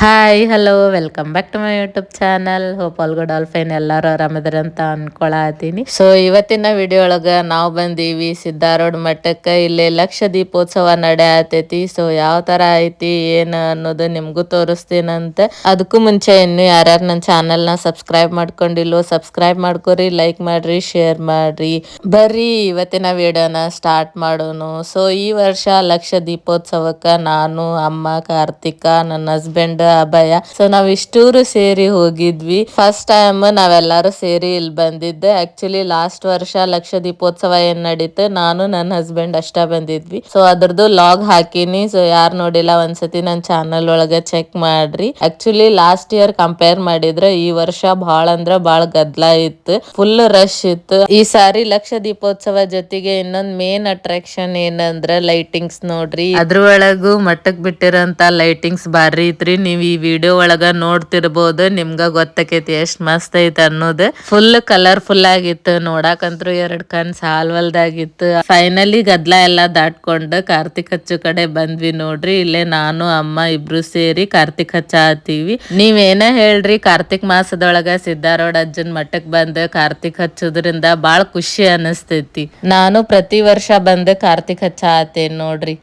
Hi hello welcome back to my YouTube channel hope all good all fine ಎಲ್ಲರೂ ಆರಾಮದ್ರ ಅಂತ ಅನ್ಕೊಳತೀನಿ. So ಇವತ್ತಿನ video ಒಳಗ ನಾವು ಬಂದೀವಿ ಸಿದ್ದಾರೋಡ್ ಮಠಕ್ಕೆ. ಇಲ್ಲಿ ಲಕ್ಷ ದೀಪೋತ್ಸವ ನಡೆಯತೈತಿ. ಸೊ ಯಾವ ತರ ಐತಿ, ಏನು ಅನ್ನೋದು ನಿಮ್ಗೂ ತೋರಿಸ್ತೀನಂತ. ಅದಕ್ಕೂ ಮುಂಚೆ ಇನ್ನು ಯಾರ್ಯಾರು ನನ್ನ ಚಾನಲ್ನ ಸಬ್ಸ್ಕ್ರೈಬ್ ಮಾಡ್ಕೊಂಡಿಲ್ವೋ ಸಬ್ಸ್ಕ್ರೈಬ್ ಮಾಡ್ಕೊರಿ ಲೈಕ್ ಮಾಡ್ರಿ ಶೇರ್ ಮಾಡ್ರಿ. ಬರ್ರಿ ಇವತ್ತಿನ ವಿಡಿಯೋನ ಸ್ಟಾರ್ಟ್ ಮಾಡೋನು. ಸೊ ಈ ವರ್ಷ ಲಕ್ಷ ದೀಪೋತ್ಸವಕ್ಕ ನಾನು, ಅಮ್ಮ, ಕಾರ್ತಿಕ, ನನ್ನ ಹಸ್ಬೆಂಡ್ ಅಭಯ ಸೊ ನಾವ್ ಇಷ್ಟೂರು ಸೇರಿ ಹೋಗಿದ್ವಿ. ಫಸ್ಟ್ ಟೈಮ್ ನಾವೆಲ್ಲಾರು ಸೇರಿ ಇಲ್ಲಿ ಬಂದಿದ್ದೆ. ಆಕ್ಚುಲಿ ಲಾಸ್ಟ್ ವರ್ಷ ಲಕ್ಷ ದೀಪೋತ್ಸವ ಏನ್ ನಡೀತು, ನಾನು ನನ್ನ ಹಸ್ಬೆಂಡ್ ಅಷ್ಟ ಬಂದಿದ್ವಿ. ಸೊ ಅದ್ರದ್ದು ಲಾಗ್ ಹಾಕಿನಿ. ಸೊ ಯಾರು ನೋಡಿಲ್ಲ, ಒಂದ್ಸತಿ ನನ್ನ ಚಾನಲ್ ಒಳಗ ಚೆಕ್ ಮಾಡ್ರಿ. ಆಕ್ಚುಲಿ ಲಾಸ್ಟ್ ಇಯರ್ ಕಂಪೇರ್ ಮಾಡಿದ್ರೆ ಈ ವರ್ಷ ಬಹಳ ಅಂದ್ರ ಬಹಳ ಗದ್ಲ ಇತ್ತು. ಫುಲ್ ರಶ್ ಇತ್ತು. ಈ ಸಾರಿ ಲಕ್ಷ ದೀಪೋತ್ಸವ ಜೊತೆಗೆ ಇನ್ನೊಂದ್ ಮೇನ್ ಅಟ್ರಾಕ್ಷನ್ ಏನಂದ್ರ ಲೈಟಿಂಗ್ಸ್ ನೋಡ್ರಿ. ಅದ್ರ ಒಳಗು ಮಟ್ಟಕ್ ಬಿಟ್ಟಿರೋಂತ ಲೈಟಿಂಗ್ಸ್ ಬಾರಿ ಐತ್ರಿ. ನೀವ್ ಈ ವಿಡಿಯೋ ಒಳಗ ನೋಡ್ತಿರ್ಬೋದು, ನಿಮ್ಗ ಗೊತ್ತಕೈತಿ ಎಷ್ಟ್ ಮಸ್ತ್ ಐತಿ ಅನ್ನೋದು. ಫುಲ್ ಕಲರ್ಫುಲ್ ಆಗಿತ್ತು, ನೋಡಾಕಂತ್ರು ಎರಡ್ ಕಣ್ ಸಾಲ್ವಲ್ದಾಗಿತ್ತು ಫೈನಲಿ ಗದ್ಲ ಎಲ್ಲಾ ದಾಟ್ಕೊಂಡು ಕಾರ್ತಿಕ್ ಹಚ್ಚು ಕಡೆ ಬಂದ್ವಿ ನೋಡ್ರಿ. ಇಲ್ಲೇ ನಾನು, ಅಮ್ಮ ಇಬ್ರು ಸೇರಿ ಕಾರ್ತಿಕ್ ಹಚ್ಚ ಹತ್ತೀವಿ. ನೀವೇನ ಹೇಳ್ರಿ, ಕಾರ್ತಿಕ್ ಮಾಸದೊಳಗ ಸಿದ್ದಾರೋಡ್ ಅಜ್ಜನ್ ಮಠಕ್ ಬಂದ್ ಕಾರ್ತಿಕ್ ಹಚ್ಚೋದ್ರಿಂದ ಬಾಳ ಖುಷಿ ಅನಸ್ತೈತಿ. ನಾನು ಪ್ರತಿ ವರ್ಷ ಬಂದ್ ಕಾರ್ತಿಕ್ ಹಚ್ಚ ಆತೇನ್ ನೋಡ್ರಿ.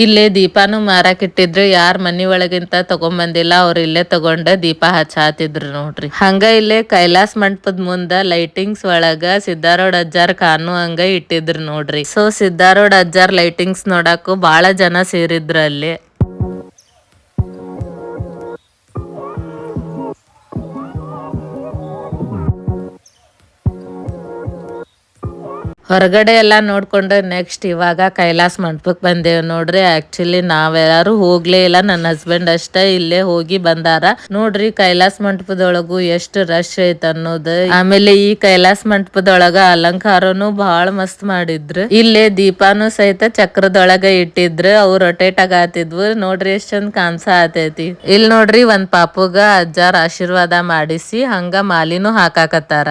ಇಲ್ಲೇ ದೀಪಾನು ಮಾರಾಕ್ ಇಟ್ಟಿದ್ರು. ಯಾರ್ ಮನಿ ಒಳಗಿಂತ ತಗೊಂಬಂದಿಲ್ಲ ಅವ್ರ ಇಲ್ಲೇ ತಗೊಂಡ ದೀಪ ಹಚ್ಚಾತಿದ್ರು ನೋಡ್ರಿ. ಹಂಗ ಇಲ್ಲೇ ಕೈಲಾಸ್ ಮಂಟಪದ ಮುಂದ ಲೈಟಿಂಗ್ಸ್ ಒಳಗ ಸಿದ್ದಾರೋಡ್ ಅಜ್ಜಾರ್ ಕಾನು ಹಂಗ ಇಟ್ಟಿದ್ರು ನೋಡ್ರಿ. ಸೊ ಸಿದ್ದಾರೋಡ್ ಅಜ್ಜಾರ್ ಲೈಟಿಂಗ್ಸ್ ನೋಡಾಕು ಬಹಳ ಜನ ಸೇರಿದ್ರು ಅಲ್ಲಿ. ಹೊರಗಡೆ ಎಲ್ಲ ನೋಡಿಕೊಂಡು ನೆಕ್ಸ್ಟ್ ಇವಾಗ ಕೈಲಾಸ ಮಂಟಪಕ್ಕೆ ಬಂದೇವ್ ನೋಡ್ರಿ. ಆಕ್ಚುಲಿ ನಾವ್ಯಾರು ಹೋಗ್ಲೇ ಇಲ್ಲ. ನನ್ನ ಹಸ್ಬೆಂಡ್ ಅಷ್ಟೇ ಇಲ್ಲೇ ಹೋಗಿ ಬಂದಾರ. ನೋಡ್ರಿ ಕೈಲಾಸ ಮಂಟಪದೊಳಗು ಎಷ್ಟು ರಶ್ ಐತ್ ಅನ್ನೋದು. ಆಮೇಲೆ ಈ ಕೈಲಾಸ ಮಂಟಪದೊಳಗ ಅಲಂಕಾರನು ಬಹಳ ಮಸ್ತ್ ಮಾಡಿದ್ರು. ಇಲ್ಲೇ ದೀಪಾನು ಸಹಿತ ಚಕ್ರದೊಳಗ ಇಟ್ಟಿದ್ರು. ಅವು ರೊಟೇಟ್ ಆಗತ್ತಿದ್ವು ನೋಡ್ರಿ ಎಷ್ಟ್ ಚಂದ ಕಾಣ್ಸ ಆತೈತಿ ಇಲ್ಲಿ ನೋಡ್ರಿ ಒಂದ್ ಪಾಪುಗ ಅಜ್ಜಾರ್ ಆಶೀರ್ವಾದ ಮಾಡಿಸಿ ಹಂಗ ಮಾಲಿನೂ ಹಾಕಾಕತ್ತಾರ.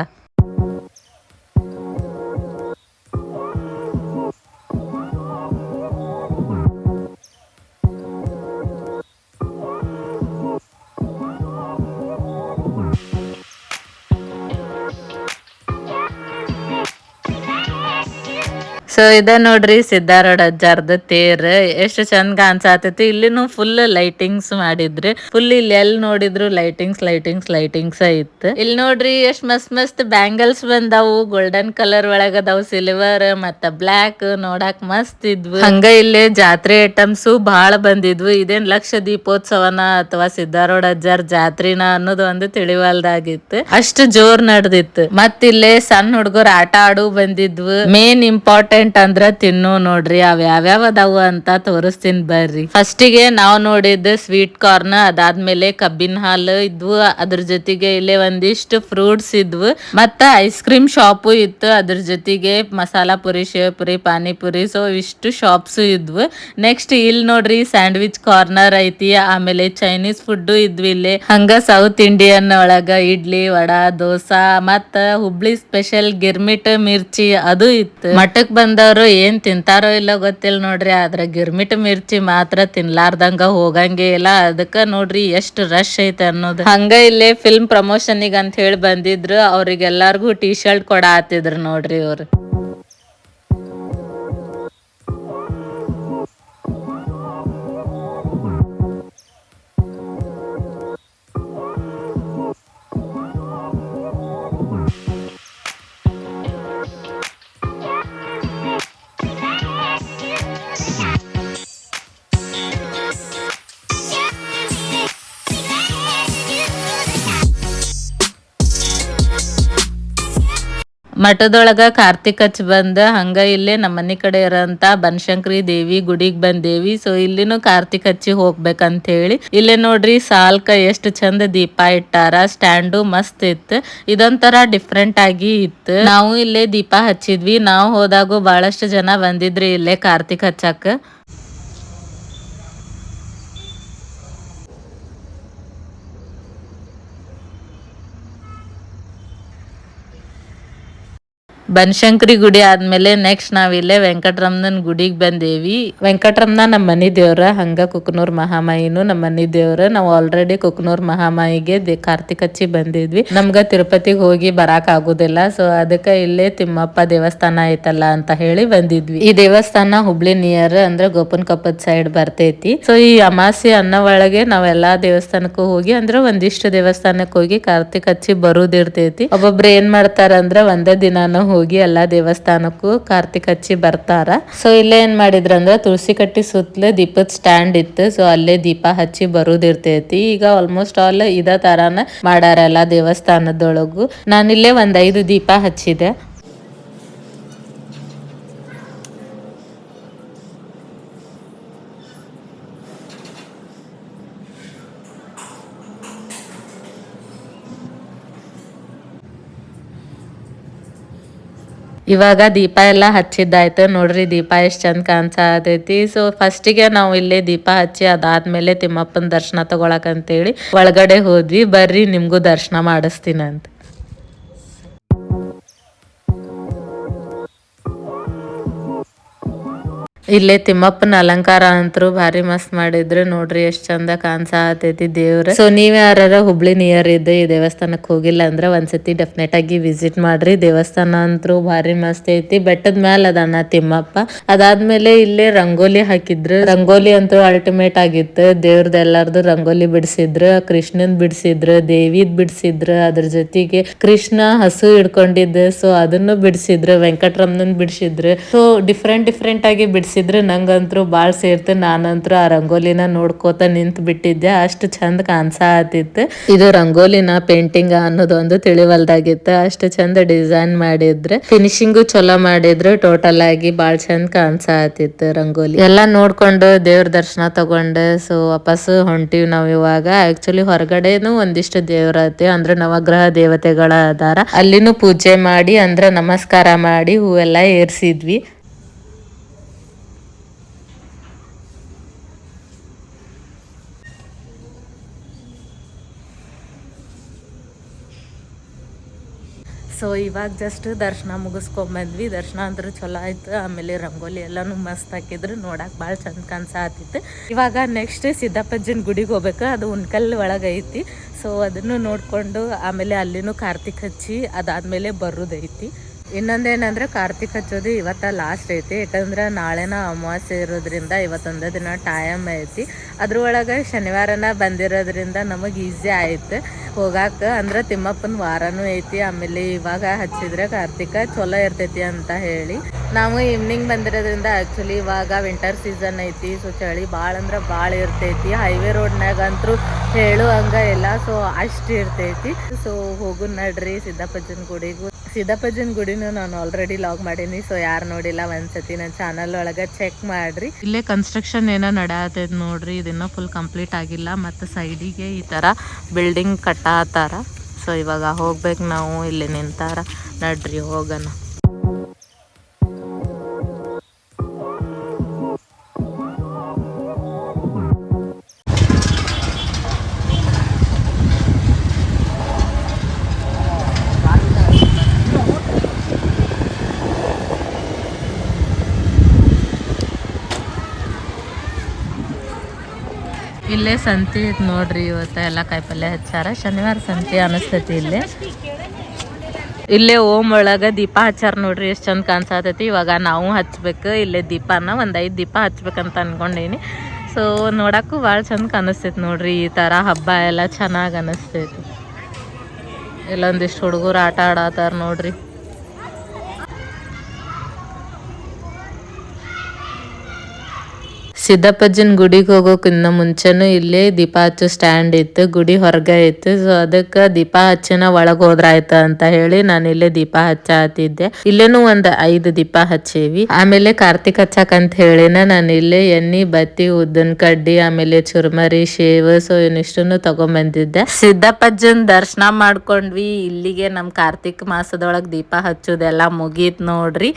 ಸೊ ಇದ ನೋಡ್ರಿ ಸಿದ್ದಾರೋಡ್ ಅಜ್ಜಾರ್ದ ತೇರ್. ಎಷ್ಟು ಚಂದ ಕಾಣ್ಸಾತೈತಿ. ಇಲ್ಲಿನೂ ಫುಲ್ ಲೈಟಿಂಗ್ಸ್ ಮಾಡಿದ್ರಿ. ಫುಲ್ ಇಲ್ಲಿ ಎಲ್ ನೋಡಿದ್ರು ಲೈಟಿಂಗ್ಸ್ ಲೈಟಿಂಗ್ಸ್ ಲೈಟಿಂಗ್ಸ್ ಇತ್ತು. ಇಲ್ಲಿ ನೋಡ್ರಿ ಎಷ್ಟ್ ಮಸ್ತ್ ಮಸ್ತ್ ಬ್ಯಾಂಗಲ್ಸ್ ಬಂದಾವು. ಗೋಲ್ಡನ್ ಕಲರ್ ಒಳಗ ಅದಾವು ಸಿಲ್ವರ್ ಮತ್ತ ಬ್ಲಾಕ್ ನೋಡಾಕ್ ಮಸ್ತ್ ಇದ್ವು. ಹಂಗ ಇಲ್ಲಿ ಜಾತ್ರೆ ಐಟಮ್ಸ್ ಬಹಳ ಬಂದಿದ್ವು. ಇದೇನ್ ಲಕ್ಷ ದೀಪೋತ್ಸವನ ಅಥವಾ ಸಿದ್ಧಾರೂಢ ಅಜ್ಜಾರ್ ಜಾತ್ರಿನ ಅನ್ನೋದು ಒಂದು ತಿಳಿವಲ್ದಾಗಿತ್ತು. ಅಷ್ಟು ಜೋರ್ ನಡೆದಿತ್ತು. ಮತ್ತಿಲ್ಲೇ ಸಣ್ಣ ಹುಡುಗರು ಆಟ ಆಡು ಬಂದಿದ್ವು. ಮೇನ್ ಇಂಪಾರ್ಟೆಂಟ್ ಅಂದ್ರ ತಿನ್ನು ನೋಡ್ರಿ, ಅವ್ ಯಾವ್ಯಾವ ಅದಾವ ಅಂತ ತೋರಿಸ್ತೀನಿ ಬರ್ರಿ. ಫಸ್ಟಿಗೆ ನಾವ್ ನೋಡಿದ್ ಸ್ವೀಟ್ ಕಾರ್ನ್ ಅದಾದ್ಮೇಲೆ ಕಬ್ಬಿನ ಹಾಲು ಇದ್ವು, ಅದ್ರ ಜೊತೆಗೆ ಇಲ್ಲೇ ಒಂದಿಷ್ಟು ಫ್ರೂಟ್ಸ್ ಇದ್ವು, ಮತ್ತ ಐಸ್ ಕ್ರೀಮ್ ಶಾಪು ಇತ್ತು, ಅದ್ರ ಜೊತೆಗೆ ಮಸಾಲಾ ಪುರಿ, ಶೇವ್ ಪುರಿ ಪಾನಿಪುರಿ ಸೊ ಇಷ್ಟು ಶಾಪ್ಸ್ ಇದ್ವು. ನೆಕ್ಸ್ಟ್ ಇಲ್ಲಿ ನೋಡ್ರಿ ಸ್ಯಾಂಡ್ವಿಚ್ ಕಾರ್ನರ್ ಐತಿ, ಆಮೇಲೆ ಚೈನೀಸ್ ಫುಡ್ ಇದ್ವಿ ಇಲ್ಲಿ. ಹಂಗ ಸೌತ್ ಇಂಡಿಯನ್ ಒಳಗ ಇಡ್ಲಿ, ವಡಾ, ದೋಸಾ, ಮತ್ತ ಹುಬ್ಳಿ ಸ್ಪೆಷಲ್ ಗಿರ್ಮಿಟ್ ಮಿರ್ಚಿ ಅದು ಇತ್ತು. ಮಠಕ್ ಬಂದವರು ಏನ್ ತಿಂತಾರೋ ಇಲ್ಲ ಗೊತ್ತಿಲ್ಲ ನೋಡ್ರಿ, ಆದ್ರೆ ಗಿರ್ಮಿಟ್ ಮಿರ್ಚಿ ಮಾತ್ರ ತಿನ್ಲಾರ್ದಂಗ ಹೋಗಂಗೆ ಇಲ್ಲ. ಅದಕ್ಕ ನೋಡ್ರಿ ಎಷ್ಟು ರಶ್ ಐತೆ ಅನ್ನೋದು. ಹಂಗ ಇಲ್ಲೇ ಫಿಲ್ಮ್ ಪ್ರಮೋಷನ್ಗೆ ಅಂತ ಹೇಳಿ ಬಂದಿದ್ರು, ಅವ್ರಿಗೆಲ್ಲಾರ್ಗು ಟಿ ಶರ್ಟ್ ಕೊಡ ಆತಿದ್ರು ನೋಡ್ರಿ ಅವ್ರು ಮಠದೊಳಗ ಕಾರ್ತಿಕ್ ಹಚ್ ಬಂದ, ಹಂಗ ಇಲ್ಲೇ ನಮ್ಮ ಕಡೆ ಇರೋಂತ ಬನಶಂಕರಿ ದೇವಿ ಗುಡಿಗ್ ಬಂದೇವಿ. ಸೊ ಇಲ್ಲಿನೂ ಕಾರ್ತಿಕ್ ಹಚ್ಚಿ ಹೋಗ್ಬೇಕಂತ ಹೇಳಿ ಇಲ್ಲೇ ನೋಡ್ರಿ, ಸಾಲ್ಕ ಎಷ್ಟು ಚಂದ ದೀಪ ಇಟ್ಟಾರ, ಸ್ಟ್ಯಾಂಡು ಮಸ್ತ್ ಇತ್ತು. ಇದೊಂಥರ ಡಿಫ್ರೆಂಟ್ ಆಗಿ ಇತ್ತು. ನಾವು ಇಲ್ಲೇ ದೀಪ ಹಚ್ಚಿದ್ವಿ. ನಾವು ಹೋದಾಗೂ ಬಹಳಷ್ಟು ಜನ ಬಂದಿದ್ರಿ ಇಲ್ಲೇ ಕಾರ್ತಿಕ್ ಹಚ್ಚಕ್. ಬನಶಂಕರಿ ಗುಡಿ ಆದ್ಮೇಲೆ ನೆಕ್ಸ್ಟ್ ನಾವಿಲ್ಲೇ ವೆಂಕಟರಮಣನ್ ಗುಡಿಗೆ ಬಂದೇವಿ. ವೆಂಕಟರಮಣ ನಮ್ಮ ಮನಿ ದೇವ್ರ, ಹಂಗ ಕುಕ್ನೂರ್ ಮಹಾಮಾಯಿನೂ ನಮ್ಮ ಮನಿ ದೇವ್ರ. ನಾವು ಆಲ್ರೆಡಿ ಕುಕನೂರ್ ಮಹಾಮಾಯಿಗೆ ಕಾರ್ತಿಕ್ ಹಚ್ಚಿ ಬಂದಿದ್ವಿ. ನಮ್ಗ ತಿರುಪತಿಗೆ ಹೋಗಿ ಬರಾಕ್ ಆಗುದಿಲ್ಲ. ಸೊ ಅದಕ್ಕೆ ಇಲ್ಲೇ ತಿಮ್ಮಪ್ಪ ದೇವಸ್ಥಾನ ಐತಲ್ಲ ಅಂತ ಹೇಳಿ ಬಂದಿದ್ವಿ. ಈ ದೇವಸ್ಥಾನ ಹುಬ್ಳಿ ನಿಯರ್ ಅಂದ್ರೆ ಗೋಪನ್ ಕಪ್ಪದ್ ಸೈಡ್ ಬರ್ತೈತಿ. ಸೊ ಈ ಅಮಾಸೆ ಅನ್ನ ಒಳಗೆ ನಾವೆಲ್ಲಾ ದೇವಸ್ಥಾನಕ್ಕೂ ಹೋಗಿ ಅಂದ್ರೆ ಒಂದಿಷ್ಟು ದೇವಸ್ಥಾನಕ್ಕೆ ಹೋಗಿ ಕಾರ್ತಿಕ್ ಹಚ್ಚಿ ಬರುದಿರ್ತೈತಿ. ಒಬ್ಬೊಬ್ರು ಏನ್ ಮಾಡ್ತಾರ ಅಂದ್ರ ಒಂದೇ ದಿನಾನು ಎಲ್ಲಾ ದೇವಸ್ಥಾನಕ್ಕೂ ಕಾರ್ತಿಕ್ ಹಚ್ಚಿ ಬರ್ತಾರ. ಸೊ ಇಲ್ಲೇ ಏನ್ ಮಾಡಿದ್ರ ಅಂದ್ರ ತುಳಸಿ ಕಟ್ಟಿ ಸುತ್ತಲೇ ದೀಪದ ಸ್ಟ್ಯಾಂಡ್ ಇತ್ತು. ಸೊ ಅಲ್ಲೇ ದೀಪ ಹಚ್ಚಿ ಬರುದಿರ್ತೈತಿ ಈಗ ಆಲ್ಮೋಸ್ಟ್ ಆಲ್ ಇದ ತರಾನ ಮಾಡಾರ ಎಲ್ಲಾ ದೇವಸ್ಥಾನದೊಳಗು. ನಾನಿಲ್ಲೇ ಒಂದ್ ಐದು ದೀಪ ಹಚ್ಚಿದೆ. ಇವಾಗ ದೀಪ ಎಲ್ಲ ಹಚ್ಚಿದ್ದಾಯ್ತು. ನೋಡ್ರಿ ದೀಪ ಎಷ್ಟು ಚಂದ ಕಾಣಿಸತೈತಿ. ಸೊ ಫಸ್ಟಿಗೆ ನಾವು ಇಲ್ಲೇ ದೀಪ ಹಚ್ಚಿ ಅದಾದ್ಮೇಲೆ ತಿಮ್ಮಪ್ಪನ ದರ್ಶನ ತಗೊಳಕಂತೇಳಿ ಒಳಗಡೆ ಹೋದ್ವಿ. ಬರ್ರಿ, ನಿಮ್ಗೂ ದರ್ಶನ ಮಾಡಿಸ್ತೀನಂತ. ಇಲ್ಲೇ ತಿಮ್ಮಪ್ಪನ ಅಲಂಕಾರ ಅಂತರೂ ಭಾರಿ ಮಸ್ತ್ ಮಾಡಿದ್ರು. ನೋಡ್ರಿ ಎಷ್ಟ್ ಚಂದ ಕಾಣಿಸತೈತಿ ದೇವ್ರ. ಸೊ ನೀವ್ ಯಾರ ಹುಬ್ಳಿ ನಿಯರ್ ಇದ್ದು ಈ ದೇವಸ್ಥಾನಕ್ ಹೋಗಿಲ್ಲ ಅಂದ್ರ ಒಂದ್ಸತಿ ಡೆಫಿನೆಟ್ ಆಗಿ ವಿಸಿಟ್ ಮಾಡ್ರಿ. ದೇವಸ್ಥಾನ ಅಂತರೂ ಭಾರಿ ಮಸ್ತ್ ಐತಿ. ಬೆಟ್ಟದ ಮ್ಯಾಲ ಅದನ್ನ ತಿಮ್ಮಪ್ಪ. ಅದಾದ್ಮೇಲೆ ಇಲ್ಲೇ ರಂಗೋಲಿ ಹಾಕಿದ್ರು. ರಂಗೋಲಿ ಅಂತೂ ಅಲ್ಟಿಮೇಟ್ ಆಗಿತ್ತು. ದೇವ್ರದ್ ಎಲ್ಲಾರ್ದು ರಂಗೋಲಿ ಬಿಡಿಸಿದ್ರು, ಕೃಷ್ಣನ್ ಬಿಡಿಸಿದ್ರು, ದೇವಿದ್ ಬಿಡಿಸಿದ್ರು. ಅದ್ರ ಜೊತೆಗೆ ಕೃಷ್ಣ ಹಸು ಹಿಡ್ಕೊಂಡಿದ್ದ. ಸೊ ಅದನ್ನು ಬಿಡಿಸಿದ್ರು, ವೆಂಕಟರಮಣನ್ ಬಿಡಿಸಿದ್ರು. ಸೊ ಡಿಫ್ರೆಂಟ್ ಡಿಫ್ರೆಂಟ್ ಆಗಿ ಬಿಡಿಸಿದ್ರು. ನಂಗಂತೂ ಭಾಳ ಸೇರ್ತು ನಾನಂತೂ ಆ ರಂಗೋಲಿನ ನೋಡ್ಕೋತ ನಿಂತ್ ಬಿಟ್ಟಿದ್ದೆ. ಅಷ್ಟು ಚಂದ ಕಾಣಿಸತಿತ್ತು ಇದು ರಂಗೋಲಿನ ಪೇಂಟಿಂಗ್ ಅನ್ನೋದೊಂದು ತಿಳಿವಲ್ದಾಗಿತ್ತು. ಅಷ್ಟು ಚಂದ ಡಿಸೈನ್ ಮಾಡಿದ್ರೆ, ಫಿನಿಶಿಂಗು ಚಲೋ ಮಾಡಿದ್ರು ಟೋಟಲ್ ಆಗಿ ಬಾಳ ಚಂದ ಕಾಣಿಸತಿತ್ತು ರಂಗೋಲಿ. ಎಲ್ಲಾ ನೋಡ್ಕೊಂಡು ದೇವ್ರ ದರ್ಶನ ತಗೊಂಡು. ಸೊ, ವಾಪಸ್ ಹೊಂಟಿವಿ ನಾವು ಇವಾಗ. ಆಕ್ಚುಲಿ ಹೊರಗಡೆನು ಒಂದಿಷ್ಟು ದೇವ್ರ ಐತಿ ಅಂದ್ರೆ ನವಗ್ರಹ ದೇವತೆಗಳ ಅದಾರ ಅಲ್ಲಿನೂ ಪೂಜೆ ಮಾಡಿ, ಅಂದ್ರೆ ನಮಸ್ಕಾರ ಮಾಡಿ ಹೂವೆಲ್ಲ ಏರ್ಸಿದ್ವಿ. ಸೊ ಇವಾಗ ಜಸ್ಟ್ ದರ್ಶನ ಮುಗಿಸ್ಕೊಂಬಂದ್ವಿ. ದರ್ಶನ ಅಂದ್ರೆ ಚಲೋ ಆಯ್ತು. ಆಮೇಲೆ ರಂಗೋಲಿ ಎಲ್ಲಾನು ಮಸ್ತ್ ಹಾಕಿದ್ರು. ನೋಡಕ್ ಭಾಳ ಚಂದ ಕಾಣಿಸಾತಿತ್ತು ಇವಾಗ ನೆಕ್ಸ್ಟ್ ಸಿದ್ದಪ್ಪಜ್ಜನ ಗುಡಿಗೆ ಹೋಗ್ಬೇಕು. ಅದು ಉಣ್ಕಲ್ ಒಳಗೈತಿ ಸೊ ಅದನ್ನು ನೋಡಿಕೊಂಡು ಆಮೇಲೆ ಅಲ್ಲಿನೂ ಕಾರ್ತಿಕ್ ಹಚ್ಚಿ ಅದಾದ್ಮೇಲೆ ಬರೋದೈತಿ ಇನ್ನೊಂದೇನಂದ್ರೆ ಕಾರ್ತಿಕ್ ಹಚ್ಚೋದು ಇವತ್ತ ಲಾಸ್ಟ್ ಐತಿ. ಯಾಕಂದ್ರೆ ನಾಳೆನ ಅಮಾವಾಸ್ಯೆ ಇರೋದ್ರಿಂದ ಇವತ್ತೊಂದೇ ದಿನ ಟೈಮ್ ಐತಿ. ಅದ್ರೊಳಗೆ ಶನಿವಾರನ ಬಂದಿರೋದ್ರಿಂದ ನಮಗೆ ಈಸಿ ಆಯ್ತು. ಹೋಗಾಕ ಅಂದ್ರೆ ತಿಮ್ಮಪ್ಪನ ವಾರನೂ ಐತಿ. ಆಮೇಲೆ ಇವಾಗ ಹಚ್ಚಿದ್ರೆ ಕಾರ್ತಿಕ ಚಲೋ ಇರ್ತೈತಿ ಅಂತ ಹೇಳಿ. ನಾವು ಈವ್ನಿಂಗ್ ಬಂದಿರೋದ್ರಿಂದ ಆ್ಯಕ್ಚುಲಿ ಇವಾಗ ವಿಂಟರ್ ಸೀಸನ್ ಐತಿ. ಸೊ ಚಳಿ ಭಾಳ ಅಂದ್ರೆ ಭಾಳ ಇರ್ತೈತಿ. ಹೈವೇ ರೋಡ್ನಾಗ ಅಂತೂ ಹೇಳು ಹಂಗ ಎಲ್ಲ ಸೊ ಅಷ್ಟು ಇರ್ತೈತಿ. ಸೊ ಹೋಗು ನಡ್ರಿ. ಸಿದ್ದಪ್ಪಜ್ಜನ ಗುಡಿಗೂ ಸಿದ್ದಪ್ಪಜ್ಜನ ಗುಡಿನೂ ನಾನು ಆಲ್ರೆಡಿ ಲಾಗ್ ಮಾಡೀನಿ ಸೊ ಯಾರು ನೋಡಿಲ್ಲ, ಒಂದ್ಸತಿ ನನ್ನ ಚಾನಲ್ ಒಳಗೆ ಚೆಕ್ ಮಾಡ್ರಿ. ಇಲ್ಲೇ ಕನ್ಸ್ಟ್ರಕ್ಷನ್ ಏನೋ ನಡತೈತಿ ನೋಡ್ರಿ, ಇದನ್ನ ಫುಲ್ ಕಂಪ್ಲೀಟ್ ಆಗಿಲ್ಲ, ಮತ್ತು ಸೈಡಿಗೆ ಈ ಥರ ಬಿಲ್ಡಿಂಗ್ ಕಟ್ಟಾತಾರ. ಸೊ ಇವಾಗ ಹೋಗ್ಬೇಕು ನಾವು, ಇಲ್ಲಿ ನಿಂತಾರ, ನಡ್ರಿ ಹೋಗೋಣ. ಸಂತಿ ಐತೆ ನೋಡ್ರಿ ಇವತ್ತ ಎಲ್ಲ ಕಾಯಿಪಲ್ಯ ಹಚ್ಚಾರ. ಶನಿವಾರ ಸಂತಿ ಅನಿಸ್ತೈತಿ ಇಲ್ಲಿ. ಇಲ್ಲೇ ಓಮ್ ಒಳಗ ದೀಪ ಹಚ್ಚಾರ ನೋಡ್ರಿ ಎಷ್ಟು ಚಂದ ಕಾಣಿಸತೈತಿ. ಇವಾಗ ನಾವು ಹಚ್ಬೇಕು. ಇಲ್ಲೇ ದೀಪನ ಒಂದು ಐದು ದೀಪ ಹಚ್ಬೇಕಂತ ಅನ್ಕೊಂಡೀನಿ. ಸೊ ನೋಡಕ್ಕೂ ಭಾಳ ಚಂದ ಕಾಣಿಸ್ತೈತಿ ನೋಡ್ರಿ ಈ ತರ ಹಬ್ಬ ಎಲ್ಲ ಚೆನ್ನಾಗಿ ಅನಿಸ್ತೈತಿ. ಇಲ್ಲೊಂದಿಷ್ಟು ಹುಡುಗರು ಆಟ ಆಡತ್ತಾರ ನೋಡ್ರಿ. ಸಿದ್ದಪ್ಪಜ್ಜನ್ ಗುಡಿಗೆ ಹೋಗೋಕ್ಕಿಂತ ಮುಂಚೆನು ಇಲ್ಲೇ ದೀಪ ಹಚ್ಚೋ ಸ್ಟ್ಯಾಂಡ್ ಇತ್ತು, ಗುಡಿ ಹೊರಗೆ ಇತ್ತು. ಸೊ ಅದಕ್ಕೆ ದೀಪ ಹಚ್ಚಿನ ಒಳಗ್ ಹೋದ್ರಾಯ್ತ ಅಂತ ಹೇಳಿ ನಾನು ಇಲ್ಲೇ ದೀಪ ಹಚ್ಚ ಹತ್ತಿದ್ದೆ. ಇಲ್ಲೇನು ಒಂದ್ ಐದು ದೀಪ ಹಚ್ಚೇವಿ. ಆಮೇಲೆ ಕಾರ್ತಿಕ್ ಹಚ್ಚಕ್ ಅಂತ ಹೇಳಿನ ನಾನು ಇಲ್ಲೇ ಎಣ್ಣಿ, ಬತ್ತಿ, ಉದ್ದನ್ ಕಡ್ಡಿ, ಆಮೇಲೆ ಚುರ್ಮರಿ, ಶೇವ್, ಸೊ, ಇವನಿಷ್ಟನ್ನು ತಗೊಂಬಂದಿದ್ದೆ. ಸಿದ್ದಪ್ಪಜ್ಜನ್ ದರ್ಶನ ಮಾಡ್ಕೊಂಡ್ವಿ. ಇಲ್ಲಿಗೆ ನಮ್ ಕಾರ್ತಿಕ್ ಮಾಸದೊಳಗ್ ದೀಪ ಹಚ್ಚೋದೆಲ್ಲ ಮುಗೀತ್ ನೋಡ್ರಿ.